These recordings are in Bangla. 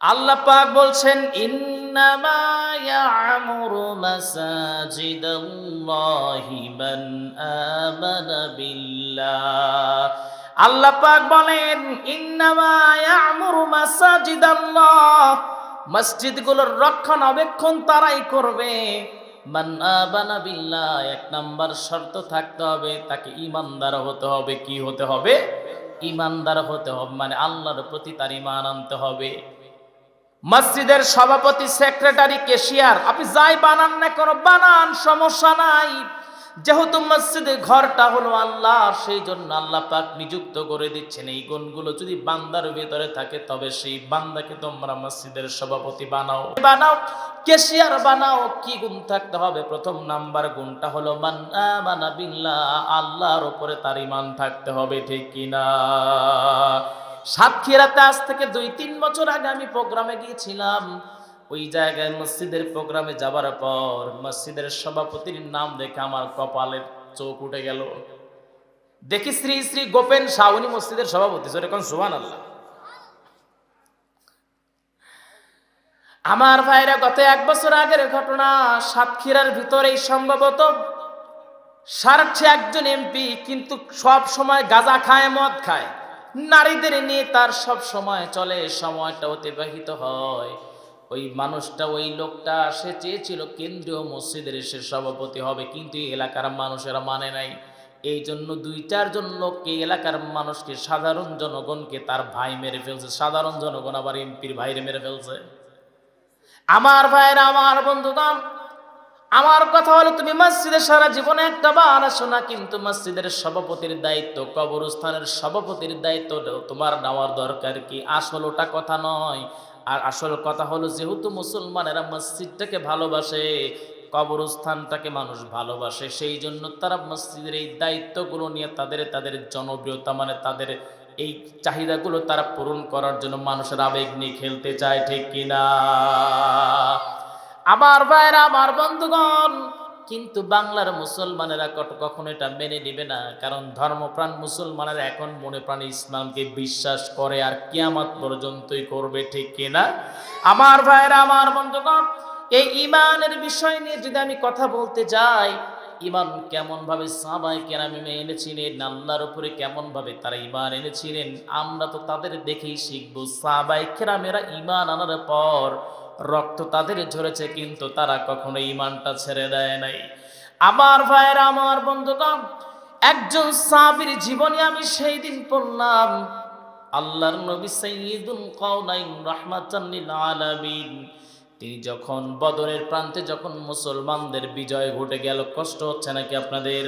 আল্লাহ পাক বলছেন বিল্লাহ। আল্লাহ পাক বলেন, ইন্নামা ইয়ামুরু মাসাজিদাল্লাহ। মসজিদগুলোর রক্ষণাবেক্ষণ তারাই করবে। এক নাম্বার শর্ত থাকতে হবে, তাকে ইমানদার হতে হবে। কি হতে হবে? ইমানদার হতে হবে মানে আল্লাহর প্রতি তার ইমান আনতে হবে। মসজিদের সভাপতি, সেক্রেটারি কেশিয়ার আপনি যাই বানান না কোনো, বানান, সমস্যা নাই। যেহেতু মসজিদের ঘরটা হলো আল্লাহ, সেই জন্য আল্লাহ পাক নিযুক্ত করে দিচ্ছেন। এই গুণগুলো যদি বান্দার ভিতরে থাকে, তবে সেই বান্দাকে তোমরা মসজিদের সভাপতি বানাও। বানাও কেশিয়ার বানাও, কি গুণ থাকতে হবে? প্রথম নাম্বার গুণটা হলো মান আমানা বিল্লাহ, আল্লাহর উপরে তার ইমান থাকতে হবে, ঠিক কিনা? সাতক্ষীরাতে আজ থেকে দুই, তিন বছর আগে আমি প্রোগ্রামে গিয়েছিলাম। ওই জায়গায় মসজিদের প্রোগ্রামে যাবার পর মসজিদের সভাপতির নাম দেখে আমার কপালের চোখ উঠে গেল। দেখি শ্রী শ্রী গোপেন শাহনি মসজিদের সভাপতি। যেরকম সুহান আল্লাহ আমার ভাইরা, গত এক বছর আগের ঘটনা, সাতক্ষীরার ভিতরেই সম্ভবত সারছে একজন এমপি, কিন্তু সব সময় গাঁজা খায়, মদ খায়। নারীদের নিয়ে তার সব সময় চলে, সময়টা অতিবাহিত হয়। ওই মানুষটা, ওই লোকটা, সে চেয়েছিল কেন্দ্রীয় মসজিদের সে সভাপতি হবে, কিন্তু এলাকার মানুষেরা মানে নাই। এই জন্য দুই, চারজন লোককে এলাকার মানুষকে, সাধারণ জনগণকে তার ভাই মেরে ফেলছে। সাধারণ জনগণ আবার এমপির ভাইরে মেরে ফেলছে। আমার ভাইরা আমার বন্ধুগণ আমার কথা হলো তুমি মসজিদে সারা জীবনে একটা বার আসো না, কিন্তু মসজিদের সভাপতির দায়িত্ব, কবরস্থানের সভাপতির দায়িত্ব, তোমার নেওয়ার দরকার কি? আসল ওটা কথা নয়। আর আসল কথা হলো যেহেতু মুসলমানেরা মসজিদটাকে ভালোবাসে, কবরস্থানটাকে মানুষ ভালোবাসে, সেই জন্য তারা মসজিদের এই দায়িত্বগুলো নিয়ে তাদের তাদের জনপ্রিয়তা মানে তাদের এই চাহিদাগুলো তারা পূরণ করার জন্য মানুষের আবেগ নিয়ে খেলতে চায়, ঠিক কিনা? আমার ভাইরা, আমার বন্ধুগণ, কিন্তু বাংলার মুসলমানেরা কখনো এটা মেনে নিবে না। কারণ ধর্মপ্রাণ মুসলমানেরা এখন মনে প্রাণে ইসলামকে বিশ্বাস করে আর কিয়ামত পর্যন্তই করবে, ঠিক কিনা আমার ভাইরা, আমার বন্ধুগণ, এই ইমানের বিষয় নিয়ে যদি আমি কথা বলতে যাই, ইমান কেমন ভাবে সাবাই কেরামে এনেছিলেন, আল্লাহর উপরে কেমন ভাবে তারা ইমান এনেছিলেন, আমরা তো তাদের দেখেই শিখব। সাবাই কেরামেরা ইমান আনার পর রক্ত তাদের ঝরেছে, কিন্তু তারা কখনো ইমানটা ছেড়ে দেয় নাই। আমার ভাইয়ের, আমার বন্ধুগণ, একজন সাবির জীবনে আমি সেই দিন পড়লাম, আল্লাহর নবী সাইয়্যিদুল কাউনাইন রাহমাতান লিল আলামিন। তিনি যখন বদরের প্রান্তে যখন মুসলমানদের বিজয় ঘটে গেল, কষ্ট হচ্ছে নাকি আপনাদের?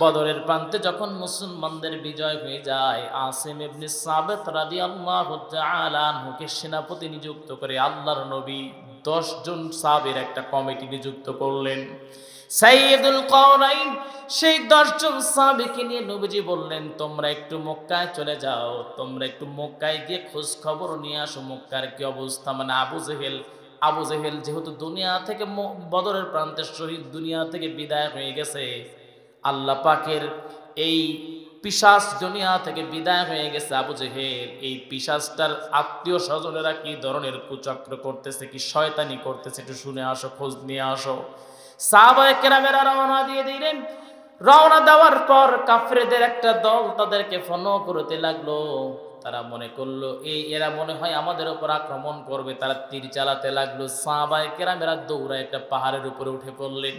বদরের প্রান্তে যখন মুসলমানদের বিজয় হয়ে যায়, আসিম ইবনে সাবেত রাদিয়াল্লাহু তাআলা আনহুকে সেনাপতি নিযুক্ত করে আল্লাহর নবী 10 জন সাহাবীর একটা কমিটি নিযুক্ত করলেন। সাইয়্যিদুল কাউনাইন সেই 10 জন সাহাবীকে নিয়ে নবীজি বললেন, তোমরা একটু মক্কায় চলে যাও, তোমরা একটু মক্কায় গিয়ে খোঁজ খবর নিয়ে আসো, মক্কার কি অবস্থা? মানে আবু জেহেল আবু জেহেল যেহেতু দুনিয়া থেকে বদরের প্রান্তে শহীদ দুনিয়া থেকে বিদায় হয়ে গেছে আল্লাহ পাকের এই পিসাস দুনিয়া থেকে বিদায় হয়ে গেছে আবু জেহেল। এই পিসাসটার আত্মীয় স্বজনেরা কি ধরনের কুচক্র করতেছে, কি শয়তানি করতেছে, একটু শুনে আসো, খোঁজ নিয়ে আসো। সাহাবায়ে কেরামেরা রওনা দিয়ে দিলেন। রওনা দেওয়ার পর কাফরেদের একটা দল তাদেরকে ফোন করতে লাগল। তারা মনে করল, এই এরা মনে হয় আমাদের উপর আক্রমণ করবে। তারা তীর চালাতে লাগল। সাহাবায়ে কেরামেরা দৌড়া একটা পাহাড়ের উপরে উঠে পড়লেন।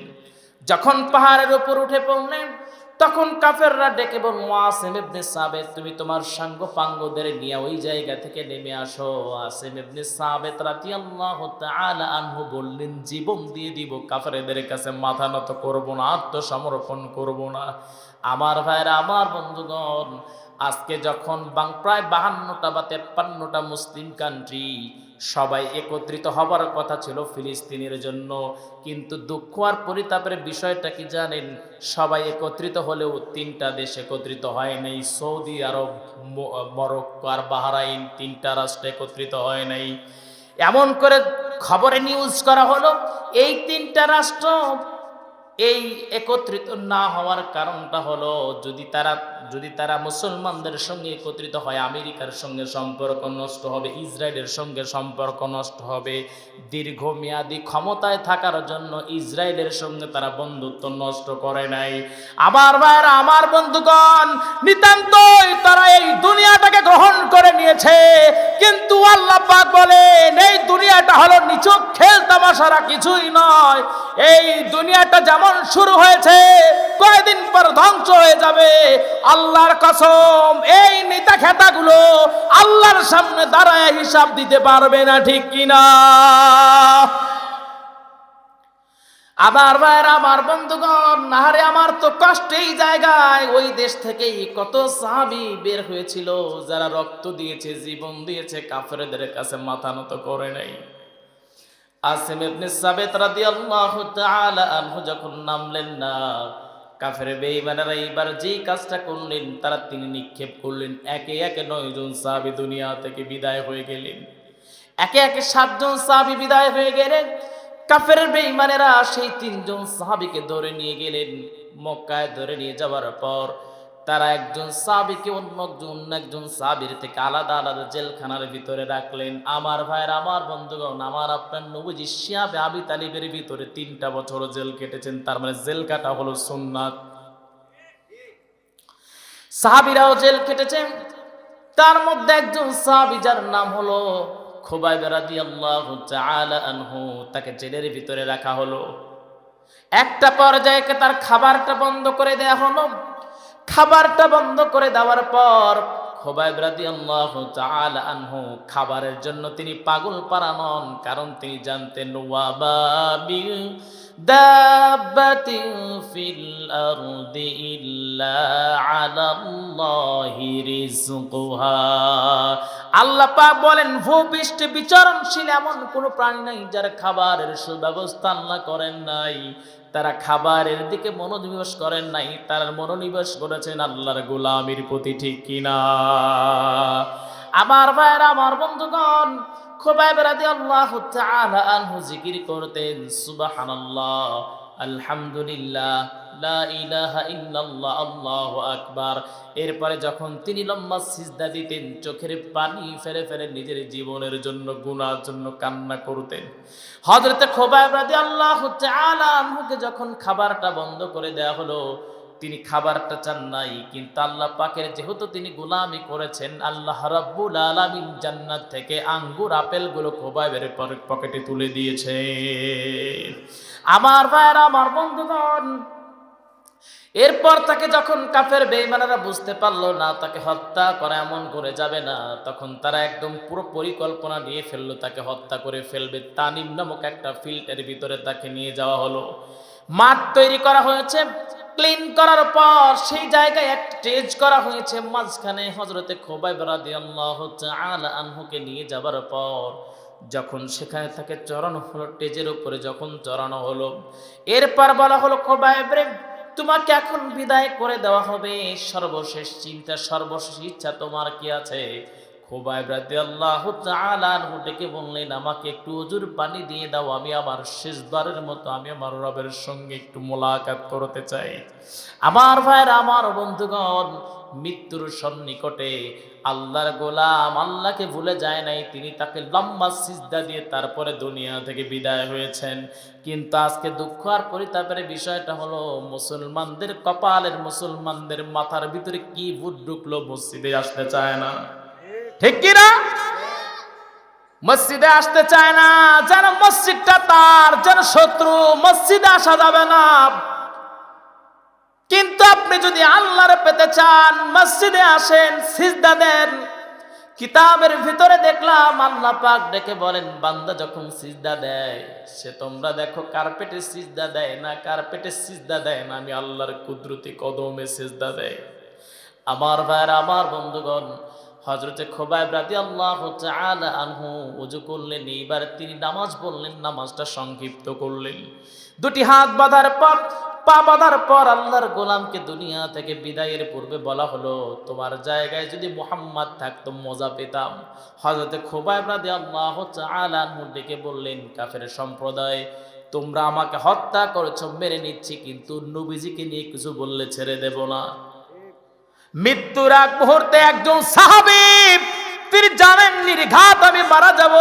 যখন পাহাড়ের উপর উঠে পড়লেন, তখন কাফেররা ডেকে ইবনে সাবেত, তুমি তোমার সাঙ্গ পাঙ্গদের নিয়ে ওই জায়গা থেকে নেমে আসো। আসেম ইবনে সাবেত রাদিয়াল্লাহু আনহু বললেন, জীবন দিয়ে দিব, কাফেরদের কাছে মাথা নত করব না, আত্মসমর্পণ করব না। আমার ভাইরা, আমার বন্ধুগণ আজকে যখন প্রায় বাহান্নটা বা তেপ্পান্নটা মুসলিম কান্ট্রি সবাই একত্রিত হবার কথা ছিল ফিলিস্তিনের জন্য, কিন্তু দুঃখ আর পরিতাপের বিষয়টা কি জানেন? সবাই একত্রিত হলেও তিনটা দেশ একত্রিত হয় নাই। সৌদি আরব মরক্কো আর বাহারাইন তিনটা রাষ্ট্র একত্রিত হয় নাই। এমন করে খবরে নিউজ করা হলো, এই তিনটা রাষ্ট্র এই একত্রিত না হওয়ার কারণটা হলো, যদি তারা যদি তারা মুসলমানদের সঙ্গে একত্রিত হয়, আমেরিকার সঙ্গে সম্পর্ক নষ্ট হবে, ইসরায়েলের সঙ্গে সম্পর্ক নষ্ট হবে, দীর্ঘমেয়াদী ক্ষমতায় থাকার জন্য ইসরায়েলের সঙ্গে তারা বন্ধুত্ব নষ্ট করে নাই। আমার ভাইয়েরা, আমার বন্ধুগণ, নিতান্তই তারা এই দুনিয়াটাকে গ্রহণ করে নিয়েছে। কিন্তু আল্লাহ পাক বলেন, এই দুনিয়াটা হলো নিছক খেল তামাশারা কিছুই নয়। এই দুনিয়াটা যেমন শুরু হয়েছে কয়েকদিন পর ধ্বংস হয়ে যাবে। আল্লাহর কসম, এই নেতা খেতাগুলো আল্লাহর সামনে দাঁড়ায় হিসাব দিতে পারবে না, ঠিক কিনা? আমার ভাইয়ের, আমার বন্ধুগণ, নাহারে, আমার তো কষ্ট এই জায়গায় ওই দেশ থেকেই কত সাহাবি বের হয়েছিল, যারা রক্ত দিয়েছে, জীবন দিয়েছে, কাফেরদের কাছে মাথা নত করে নাই। আসিম ইবনে সাবেত রাদিয়াল্লাহু তাআলা আনহু যখন নামলেন না কাফের বেঈমানেরা এইবার যেই কাজটা করলেন, তারা তিনি নিক্ষেপ করলেন। একে একে নয়জন সাহাবি দুনিয়া থেকে বিদায় হয়ে গেলেন। একে একে সাতজন সাহাবি বিদায় হয়ে গেলেন। কাফের বেঈমানেরা সেই তিনজন সাহাবিকে ধরে নিয়ে গেলেন। মক্কায় ধরে নিয়ে যাওয়ার পর তারা একজন সাহাবিকে অন্য একজন একজন সাহাবির থেকে আলাদা আলাদা জেলখানার ভিতরে রাখলেন। আমার ভাইয়ের, আমার বন্ধুগণ, আমার আপনার নবজি শিয়াবে আবি তালিবের ভিতরে তিনটা বছর জেল কেটেছেন। তার মানে জেল কাটা হলো সোমনাথ সাহাবিরাও জেল কেটেছেন। তার মধ্যে একজন সাহাবি যার নাম হলো খোবাই বেরাদি আল্লাহ আনহু, তাকে জেলের ভিতরে রাখা হলো। একটা পর্যায়ে তার খাবারটা বন্ধ করে দেয়া হলো। খাবারটা বন্ধ করে দেওয়ার পর খোবাইব রাদিয়াল্লাহু আনহু খাবারের জন্য তিনি পাগল পারা নন, কারণ তিনি জানতেন ওয়াবাবিল দাব্বাতিন ফিল আরদি ইল্লা আলাল্লাহি রিজকুহা আল্লাহ পাক বলেন, ভূপৃষ্ঠে বিচরণশীল এমন কোনো প্রাণী নাই যার খাবারের সুব্যবস্থা আল্লাহ করেন নাই। তারা খাবারের দিকে মনোনিবেশ করেন নাই, তারা মনোনিবেশ করেছেন আল্লাহর গোলামির প্রতি ঠিক কিনা? আমার ভাইয়ের, আমার বন্ধুগণ, খোবাইব রাদিয়াল্লাহু তাআলা আনহু জিকির করতেন, সুবহানাল্লাহ। আলহামদুলিল্লাহ আল্লাহু আকবার। এরপরে যখন তিনি লম্বা সিজদা দিতেন, চোখের পানি ফেলে ফেলে নিজের জীবনের জন্য, গুনার জন্য কান্না করতেন। হযরতে খোবাইব তাআলা আনহুকে যখন খাবারটা বন্ধ করে দেয়া হলো তিনি খাবারটা চান নাই, কিন্তু আল্লাহ পাকের যেহেতু তিনি গোলামি করেছেন, আল্লাহ রাব্বুল আলামিন জান্নাত থেকে আঙ্গুর, আপেলগুলো খোবাইবের পকেটে তুলে দিয়েছে আমার ভাইয়ের, আমার বন্ধুগণ, এরপর তাকে যখন কাফের বেইমানেরা বুঝতে পারল না, তাকে হত্যা করা এমন করে যাবে না, তখন তারা একদম পুরো পরিকল্পনা নিয়ে ফেলল, তাকে হত্যা করে ফেলবে। তানিম নামক একটা ফিল্টের ভিতরে তাকে নিয়ে যাওয়া হলো। মাঠ তৈরি করা হয়েছে। ক্লিন করার পর সেই জায়গায় এক স্টেজ করা হয়েছে, মাঝখানে হজরতে খোবাই বেড়াদি আল্লাহ আলা আনহুকে নিয়ে যাবার পর যখন সেখানে তাকে চড়ানো হলো, স্টেজের উপরে যখন চড়ানো হলো, এরপর বলা হলো, খোবাইব রে, তোমাকে এখন বিদায় করে দেওয়া হবে। সর্বশেষ চিন্তা, সর্বশেষ ইচ্ছা তোমার কি আছে? খোবাইব রাদিয়াল্লাহু তাআলা আনহু ডেকে বললেন, আমাকে একটু অজুর পানি দিয়ে দাও, আমি আমার শেষবারের মতো আমি আমার রবের সঙ্গে একটু মোলাকাত করতে চাই। আমার ভাইয়ের, আমার বন্ধুগণ, মৃত্যুর সন্নিকটে আল্লাহর গোলাম আল্লাহকে ভুলে যায় নাই, তিনি তাকে লম্বা সিজদা দিয়ে তারপরে দুনিয়া থেকে বিদায় হয়েছেন। কিন্তু আজকে দুঃখ আর পরিতাপের বিষয়টা হলো, মুসলমানদের কপালের মুসলমানদের মাথার ভিতরে কি ভূত ঢুকলো মসজিদে আসতে চায় না। ঠিক কি না মসজিদে আসতে চায় না, যেন মসজিদটা তার, যেন শত্রু মসজিদে আসা যাবে না। কিন্তু আপনি যদি আল্লাহরে পেতে চান, মসজিদে আসেন, সিজদা দেন, কিতাবের ভিতরে দেখলাম আল্লাহ পাক ডেকে বলেন, বান্দা যখন সিজদা দেয়, সে তোমরা দেখো কার্পেটে সিজদা দেয় না, কার্পেটে সিজদা দেয় না, আমি আল্লাহর কুদরতি কদমে সিজদা দেয়। আমার ভাইয়ের আমার বন্ধুগণ হজরতে খোবাইব রাদি আল্লাহ আনহু উজু করলেন, এইবার তিনি নামাজ বললেন নামাজটা সংক্ষিপ্ত করলেন। দুটি হাত বাঁধার পর, পা বাঁধার পর আল্লাহর গোলামকে দুনিয়া থেকে বিদায়ের পূর্বে বলা হলো, তোমার জায়গায় যদি মোহাম্মদ থাকতো, মজা পেতাম। হজরতে খোবাইব রাদি আল্লাহ আনহু ডেকে বললেন, কাফের সম্প্রদায়, তোমরা আমাকে হত্যা করেছ মেরে নিচ্ছি, কিন্তু নবীজিকে নিয়ে কিছু বললে ছেড়ে দেব না। মৃত্যুর আগ মুহূর্তে একজন সাহাবী, তিনি জানেন নির্ঘাত আমি মারা যাব।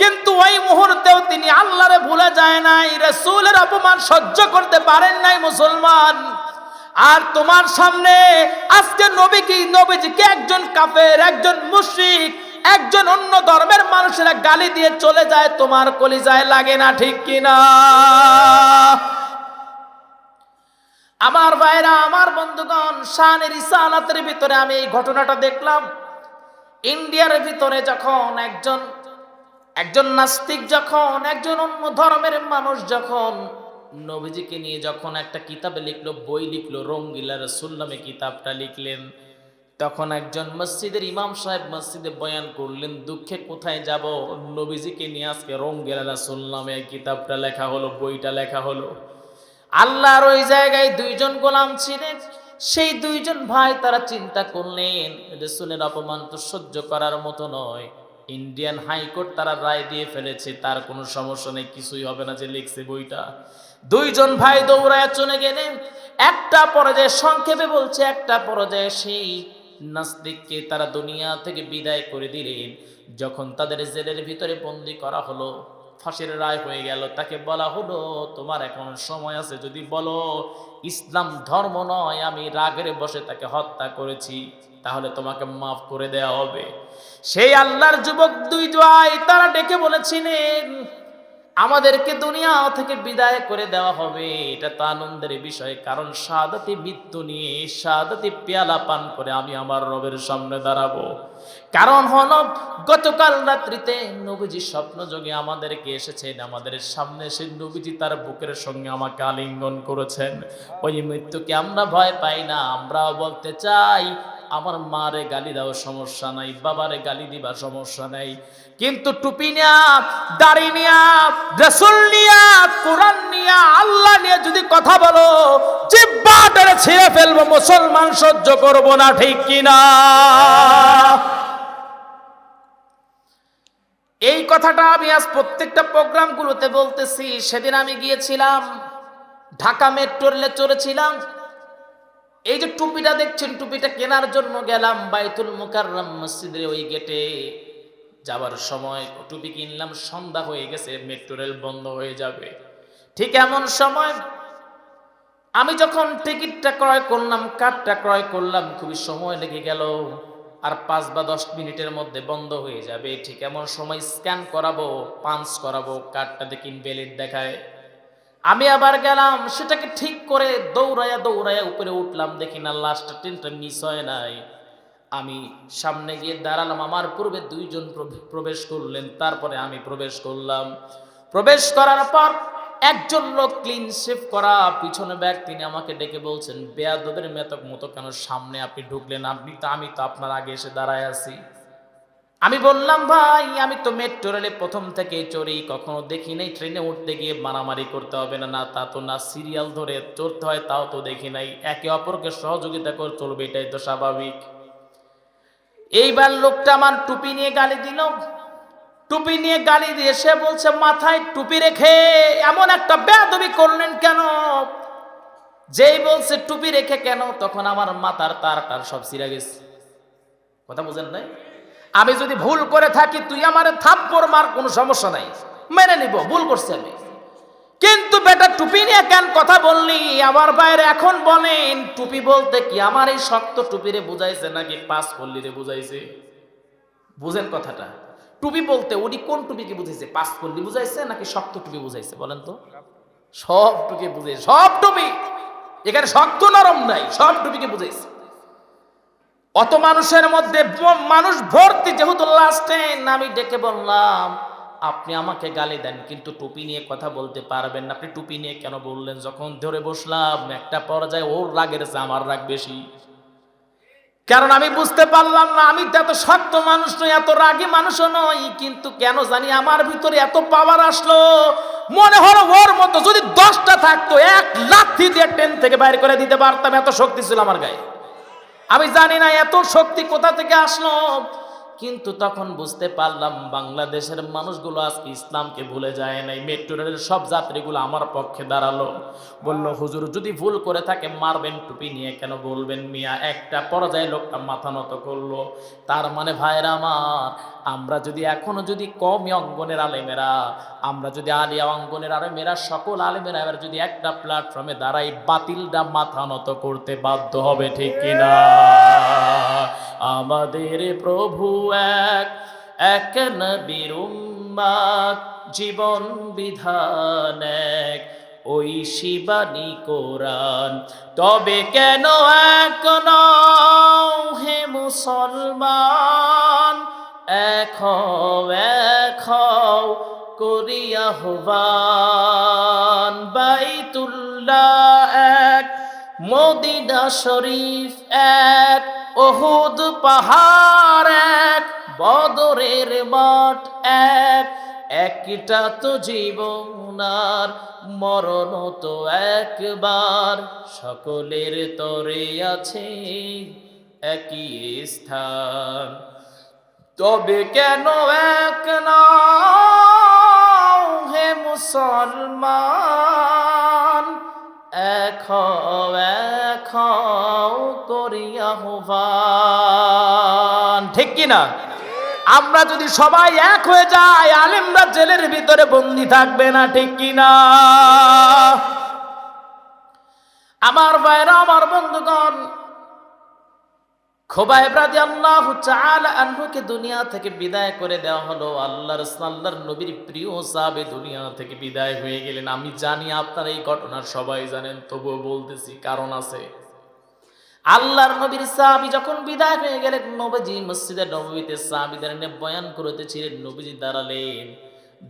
কিন্তু ওই মুহূর্তেও তিনি আল্লাহরে ভুলে যায় নাই, রসুলের অপমান সহ্য করতে পারেন নাই মুসলমান। আর তোমার সামনে আজকে নবী নবীকে নবীজিকে একজন কাফের, একজন মুশরিক, একজন অন্য ধর্মের মানুষেরা গালি দিয়ে চলে যায়, তোমার কলিজায় লাগে না ঠিক কিনা? আমার ভাইরা, আমার বন্ধুগণ শানের ইসালাতের ভিতরে আমি এই ঘটনাটা দেখলাম। ইন্ডিয়ার ভিতরে যখন একজন একজন নাস্তিক যখন, একজন অন্য ধর্মের মানুষ যখন নবীজিকে নিয়ে যখন একটা কিতাবে লিখলো, বই লিখলো, রঙ্গিলা রসুল নামে কিতাবটা লিখলেন, তখন একজন মসজিদের ইমাম সাহেব মসজিদে বয়ান করলেন, দুঃখে কোথায় যাব? নবীজিকে নিয়ে আজকে রঙ্গিলা রসুল নামে কিতাবটা লেখা হলো, বইটা লেখা হলো। আল্লাহর ওই জায়গায় দুইজন গোলাম ছিলেন, সেই দুইজন ভাই তারা চিন্তা করলেন, রসুলের অপমান তো সহ্য করার মতো নয়। ইন্ডিয়ান হাইকোর্ট তারা রায় দিয়ে ফেলেছে, তার কোনো সমস্যা নেই, কিছুই হবে না যে লিখছে বইটা। দুইজন ভাই দৌড়ায় চলে গেলেন, একটা পর্যায়ে সংক্ষেপে বলছে, একটা পর্যায়ে সেই নাস্তিককে তারা দুনিয়া থেকে বিদায় করে দিলেন, যখন তাদের জেলের ভিতরে বন্দি করা হলো। ফাঁসির রায় হয়ে গেল। তাকে বলা হলো, তোমার এখন সময় আছে, যদি বলো, ইসলাম ধর্ম নয়, আমি রাগের বসে তাকে হত্যা করেছি, তাহলে তোমাকে মাফ করে দেয়া হবে। সেই আল্লাহর যুবক দুই জয় তারা ডেকে বলেছিলেন, আমাদেরকে দুনিয়া থেকে বিদায় করে দেওয়া হবে। এটা তো আনন্দের বিষয়, কারণ সাদাতি মৃত্যু নিয়ে সাদাতি পেয়ালা পান করে আমি আমার রবের সামনে দাঁড়াবো। কারণ হলো, গতকাল রাত্রিতে নবীজি স্বপ্ন যোগে আমাদেরকে এসেছেন। আমাদের সামনে এসে নবীজি তার বুকের সঙ্গে আমাকে আলিঙ্গন করেছেন। ওই মৃত্যুকে আমরা ভয় পাই না, আমরাও বলতে চাই, আমার মারে গালি দাও, সমস্যা নাই। বাবারে গালি দিবা, সমস্যা নাই। কিন্তু টুপি নিয়া, দাড়ি নিয়া, রসুল নিয়া, কোরআন নিয়া, আল্লাহ নিয়ে যদি কথা বলো জিব্বাটারে ছিঁড়ে ফেলব, মুসলমান সহ্য করব না, ঠিক কিনা এই কথাটা আমি আজ প্রত্যেকটা প্রোগ্রামগুলোতে বলতেছি। সেদিন আমি গিয়েছিলাম, ঢাকা মেট্রো রেলে চড়েছিলাম। এই যে টুপিটা দেখছেন, টুপিটা কেনার জন্য গেলাম বাইতুল মুকাররম মসজিদের ওই গেটে। যাবার সময় টুপি কিনলাম, সন্ধ্যা হয়ে গেছে, মেট্রো রেল বন্ধ হয়ে যাবে। ঠিক এমন সময় আমি যখন টিকিটটা ক্রয় করলাম, কার্ডটা ক্রয় করলাম, খুবই সময় লেগে গেল। আর পাঁচ বা দশ মিনিটের মধ্যে বন্ধ হয়ে যাবে। ঠিক এমন সময় স্ক্যান করাবো, পাঞ্চ করাবো, কার্ডটা দেখি ইনভ্যালিড দেখায়। আমি আবার গেলাম, সেটাকে ঠিক করে দৌড়াইয়া দৌড়াইয়া উপরে উঠলাম, দেখি না লাস্ট ট্রেনটা মিস হয় নাই। আমি সামনে গিয়ে দাঁড়ালাম, আমার পূর্বে দুইজন প্রবে- প্রবেশ করলেন, তারপরে আমি প্রবেশ করলাম। প্রবেশ করার পর একজন লোক ক্লিন শেভ করা, পিছনে ব্যাগ তিনি আমাকে ডেকে বলছেন, বেয়াদবের মেতক মতো কেন সামনে আপনি ঢুকলেন? আপনি তো, আমি তো আপনার আগে এসে দাঁড়ায় আছি। আমি বললাম, ভাই, আমি তো মেট্রো রেলে প্রথম থেকে চড়ি, কখনো দেখি নাই। ট্রেনে উঠতে গিয়ে মারামারি করতে হবে না না তা তো না সিরিয়াল ধরে চড়তে হয়, তাও তো দেখি নাই। একে অপরকে সহযোগিতা করে চলবে, এটাই তো স্বাভাবিক। এইবার লোকটা আমার টুপি নিয়ে গালি দিল। টুপি নিয়ে গালি দিয়ে সে বলছে, মাথায় টুপি রেখে এমন একটা বেয়াদবি করলেন কেন? যেই বলছে, টুপি রেখে কেন? তখন আমার মাথার তার তার সব সিরা গেছে। কথা বুঝেন নাই? আমি যদি ভুল করে থাকি, তুই আমার থাপ্পড় মার, কোনো সমস্যা নাই। মেনে নিব, ভুল করছি আমি। কিন্তু বেটা, টুপি নিয়ে কেন কথা বললি? আমার বাইরে এখন বলেন, টুপি বলতে কি আমার এই শক্ত টুপিরে বুঝাইছে নাকি পাস করলি রে বুঝাইছে? বুঝেন কথাটা। টুপি বলতে উনি কোন টুপিকে বুঝাইছে? করলি বুঝাইছে নাকি শক্ত টুপি বুঝাইছে? বলেন তো। সব টুপি বুঝে সব টুপি! এখানে শক্ত নরম নাই, সব টুপিকে বুঝাইছে। অত মানুষের মধ্যে মানুষ ভর্তি যেহেতু লাস্টে আমি ডেকে বললাম, আপনি আমাকে গালি দেন, কিন্তু টুপি নিয়ে কথা বলতে পারবেন না। আপনি টুপি নিয়ে কেন বললেন? যখন ধরে বসলাম, একটা পর্যায়ে ওর রাগের আমার রাগ বেশি। কারণ আমি বুঝতে পারলাম না, আমি তো এত শক্ত মানুষ নই, এত রাগী মানুষও নই, কিন্তু কেন জানি আমার ভিতরে এত পাওয়ার আসলো। মনে হলো ওর মতো যদি দশটা থাকতো, এক লাথি দিয়ে ট্রেন থেকে বাইর করে দিতে পারতাম, এত শক্তি ছিল আমার গায়ে। আমি জানি না এত শক্তি কোথা থেকে আসলো। কিন্তু তখন বুঝতে পারলাম বাংলাদেশের মানুষগুলো আজকে ইসলামকে ভুলে যায় নাই। মেট্রো রেলের সব যাত্রীগুলো আমার পক্ষে দাঁড়াল। বলল, হুজুর, যদি ভুল করে থাকে মারবেন, টুপি নিয়ে কেন বলবেন মিয়া? একটা পর্যায়ে লোকটা মাথা নত করল। তার মানে ভাইরা আমার, আমরা যদি এখনও যদি কম অঙ্গনের আলেমেরা, আমরা যদি আলিয়া অঙ্গনের আলেমেরা, সকল আলেমেরা এবার যদি একটা প্ল্যাটফর্মে দাঁড়াই, বাতিলটা মাথা নত করতে বাধ্য হবে, ঠিক কিনা? আমাদের প্রভু এক এক জীবন বিধান এক। ওই শিবানী কোরআন, তবে কেন এক হে মুসলমান? এক এক করিয়া হবান বাইতুল্লাহ এক, মদিনা শরীফ এক ওহুদ পাহাড় এক, বদরের মাঠ এক। একটা তো জীবন আর মরণ তো একবার। সকলের তরে আছে একই স্থান। তবে কেন এক নাও হে মুসলমান? এক এক করিয়া ঠিক কিনা? আমরা যদি সবাই এক হয়ে যাই, আলেমরা জেলের ভিতরে বন্দি থাকবে না, ঠিক কিনা? আমার ভাইরা, আমার বন্ধুগণ খোবাইব রাদিয়াল্লাহু তাআলা আনহুকে দুনিয়া থেকে বিদায় করে দেওয়া হলো। আল্লাহর আল্লাহর নবীর প্রিয় সাহাবে দুনিয়া থেকে বিদায় হয়ে গেলেন। আমি জানি আপনার এই ঘটনা সবাই জানেন, তবুও বলতেছি কারণ আছে। আল্লাহর নবীর সাহাবী যখন বিদায় হয়ে গেলেন, নবীজি মসজিদে নববীতে সাহাবীদের নিয়ে বয়ান করতেছিলেন। নবীজি দাঁড়ালেন,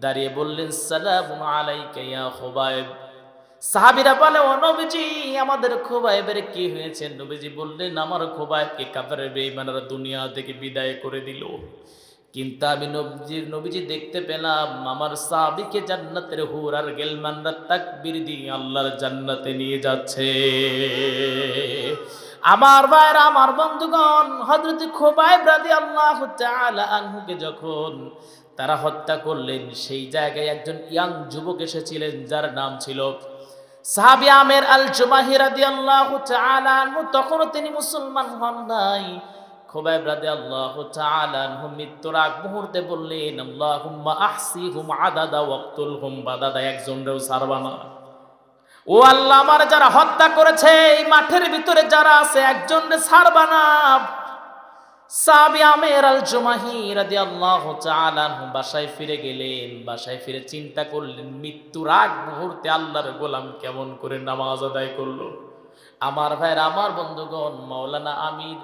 দাঁড়িয়ে বললেন সালামু আলাইকা ইয়া খোবাইব। সাহাবিরা বলে, ও নবীজি, আমাদের খোবাইবের কি হয়েছে? নবীজি বললেন, আমার খোবাইবকে কাফের বেঈমানরা দুনিয়া থেকে বিদায় করে দিল। কিন্তু আমি নবীজি নবীজি দেখতে পেলাম, আমার সাহাবিকে জান্নাতের হুর আর গেলমানরা তাকবীর দিয়ে আল্লাহর জান্নাতে নিয়ে যাচ্ছে। আমার ভাইরা আমার বন্ধুগণ, হযরত খোবাইব রাদিয়াল্লাহু তাআলা আনহুকে যখন তারা হত্যা করলেন, সেই জায়গায় একজন ইয়াং যুবক এসেছিলেন, যার নাম ছিল সাহাবি আমের আল জুমাহি রাদিয়াল্লাহু তাআলা আনহু, তখনও তিনি মুসলমান হন নাই। খুবাইব রাদিয়াল্লাহু তাআলা আনহু মৃত্যুর আগ মুহূর্তে বললেন, আল্লাহুম্মা আহসিহুম আদাদা ওয়াক্তুলহুম বাদাদা। একজনরেও ছাড়বা না। ও আল্লাহ, আমার যারা হত্যা করেছে, এই মাঠের ভিতরে যারা আছে, একজনরে ছাড়বা না। সাবি আমের আল জুমাহি তাআলা আনহু বাসায় ফিরে গেলেন, বাসায় ফিরে চিন্তা করলেন, মৃত্যুর আগ মুহূর্তে আল্লাহর গোলাম কেমন করে নামাজ আদায় করল? আমার ভাইয়ের, আমার বন্ধুগণ, মাওলানা আমির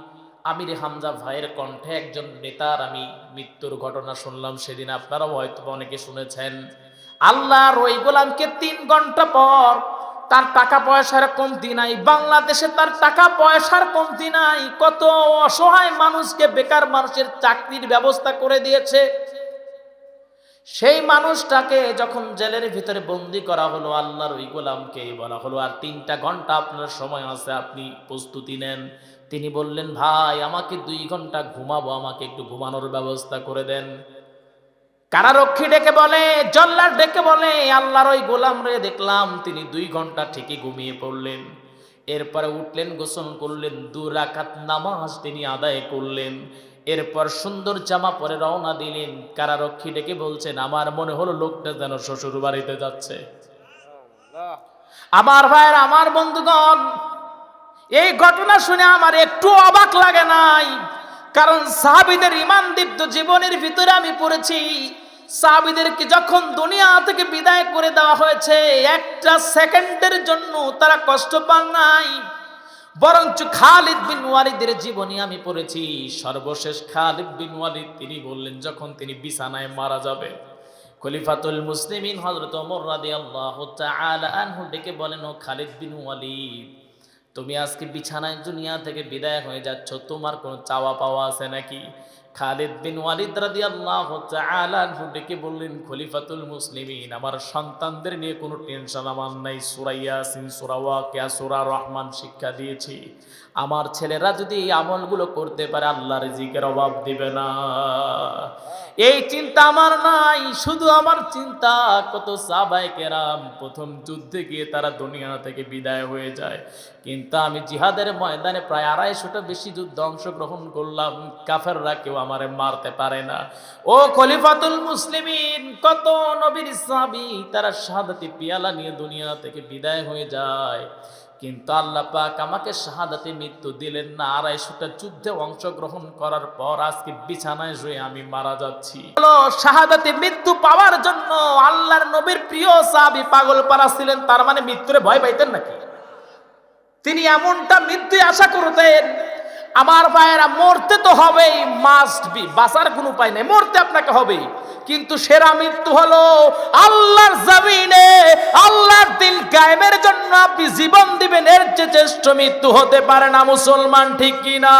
আমির হামজা ভাইয়ের কণ্ঠে একজন নেতার আমি মৃত্যুর ঘটনা শুনলাম, সেদিন আপনারাও হয়তো অনেকে শুনেছেন। আল্লাহর ওই গোলামকে তিন ঘণ্টা পর তার টাকা পয়সার কমতি নাই, বাংলাদেশে তার টাকা পয়সার কমতি নাই। কত অসহায় মানুষকে বেকার মানুষের চাকরির ব্যবস্থা করে দিয়েছে। সেই মানুষটাকে যখন জেলের ভিতরে বন্দি করা হলো, আল্লাহর ওই গোলামকে বলা হলো, আর তিনটা ঘণ্টা আপনার সময় আছে, আপনি প্রস্তুতি নেন। তিনি বললেন, ভাই, আমাকে দুই ঘণ্টা ঘুমাবো, আমাকে একটু ঘুমানোর ব্যবস্থা করে দেন। কারারক্ষী ডেকে বলে, জল্লার ডেকে বলে, আল্লাহর ওই গোলাম রে দেখলাম, তিনি দুই ঘণ্টা ঠিকই ঘুমিয়ে পড়লেন। এরপরে উঠলেন, গোসল করলেন, দু রাকাত নামাজ তিনি আদায় করলেন। এরপর সুন্দর জামা পরে রওনা দিলেন। কারারক্ষী ডেকে বলছেন, আমার মনে হলো লোকটা যেন শ্বশুর বাড়িতে যাচ্ছে। আমার ভাইয়ের, আমার বন্ধুগণ, এই ঘটনা শুনে আমার একটু অবাক লাগে নাই। কারণ সাহাবিদের ইমান দীপ্ত জীবনের ভিতরে আমি পড়েছি, সাহাবিদেরকে যখন দুনিয়া থেকে বিদায় করে দেওয়া হয়েছে, একটা সেকেন্ডের জন্য তারা কষ্ট পান নাই। বরঞ্চ খালিদ বিন ওয়ালিদের জীবনী আমি পড়েছি। সর্বশেষ খালিদ বিন ওয়ালিদ তিনি বললেন, যখন তিনি বিছানায় মারা যাবে, খলিফাতুল মুসলিমিন হযরত ওমর রাদিয়াল্লাহু তাআলা আনহু ডেকে বলেন, ও খালিদ বিন ওয়ালিদ তুমি আজকে বিছানায় দুনিয়া থেকে বিদায় হয়ে যাচ্ছ, তোমার কোনো চাওয়া পাওয়া আছে নাকি? খালিদ বিন ওয়ালিদ তাআলা আনহু ডেকে বললেন, খলিফাতুল মুসলিমিন, আমার সন্তানদের নিয়ে কোনো টেনশন আমার নাই। সুরাইয়া সিন সূরা ওয়াকিয়া, সুরা রহমান শিক্ষা দিয়েছি। আমার ছেলেরা যদি এই আমলগুলো করতে পারে, আল্লাহর রিজিকের অভাব দিবে না। এই চিন্তা আমার নাই, শুধু আমার চিন্তা। কত সাহাবায়ে কেরাম প্রথম যুদ্ধে গিয়ে তারা দুনিয়া থেকে বিদায় হয়ে যায়। কিন্তু আমি জিহাদের ময়দানে প্রায় আড়াইশোটা বেশি যুদ্ধ অংশগ্রহণ করলাম। কাফেররা কেউ আমারে মারতে পারে না। ও খলিফাতুল মুসলিমিন, কত নবীর সাহাবী, তারা শাহাদাতি পিয়ালা নিয়ে দুনিয়া থেকে বিদায় হয়ে যায়। কিন্তু আল্লাহ পাক আমাকে শাহাদাতে মৃত্যু দিলেন না। আড়াইশোটা যুদ্ধে অংশগ্রহণ করার পর আজকে বিছানায় শুয়ে আমি মারা যাচ্ছি। শাহাদাতে মৃত্যু পাওয়ার জন্য আল্লাহর নবীর প্রিয় সাহাবী পাগল পারা ছিলেন, তার মানে মৃত্যুরে ভয় পাইতেন নাকি? তিনি এমনটা মৃত্যু আশা করতেন, আমার ভাইয়েরা মরতে তো হবেই মাস্ট বি বাঁচার কোনো উপায় নেই, মরতে আপনাকে হবেই। কিন্তু সেরা মৃত্যু হলো আল্লাহর জমিনে। আল্লাহর দিন কায়েমের জন্য আপনি জীবন দিবেন, এর চেয়ে শ্রেষ্ঠ মৃত্যু হতে পারে না, মুসলমান ঠিক কিনা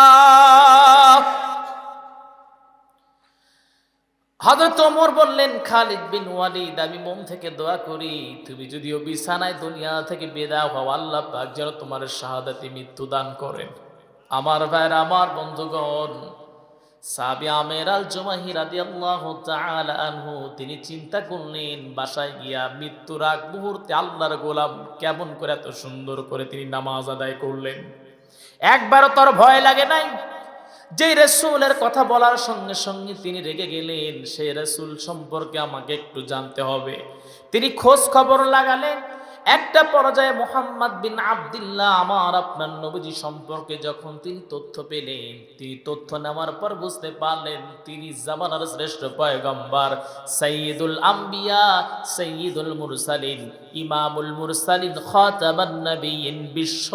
ওমর বললেন, খালিদ বিন ওয়ালিদ, আমি মন থেকে দোয়া করি, তুমি যদিও বিছানায় দুনিয়া থেকে বেদা আল্লাহ পাক যেন তোমার শাহাদাতি মৃত্যু দান করেন। আমার ভাইয়ের, আমার বন্ধুগণ আমের আল তিনি চিন্তা করলেন, বাসায় গিয়া মৃত্যুর আগ মুহূর্তে আল্লাহর গোলাম কেমন করে এত সুন্দর করে তিনি নামাজ আদায় করলেন। একবারও তোর ভয় লাগে নাই। যে রসুলের কথা বলার সঙ্গে সঙ্গে তিনি রেগে গেলেন, সেই রসুল সম্পর্কে আমাকে একটু জানতে হবে। তিনি খোঁজ খবর লাগালেন একটা পর্যায়ে মোহাম্মদ বিন আবদুল্লাহ আমার আপনার নবীজি সম্পর্কে যখন তিনি তথ্য পেলেন, তিনি তথ্য নেওয়ার পর বুঝতে পারলেন তিনি জামানার শ্রেষ্ঠ পয়গম্বর সৈয়দুল আম্বিয়া সৈয়দুল মুরসালিন, ইমামুল মুরসালিন, খাতামান নবীন বিশ্ব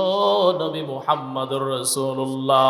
নবী মুহাম্মদুর রাসূলুল্লাহ।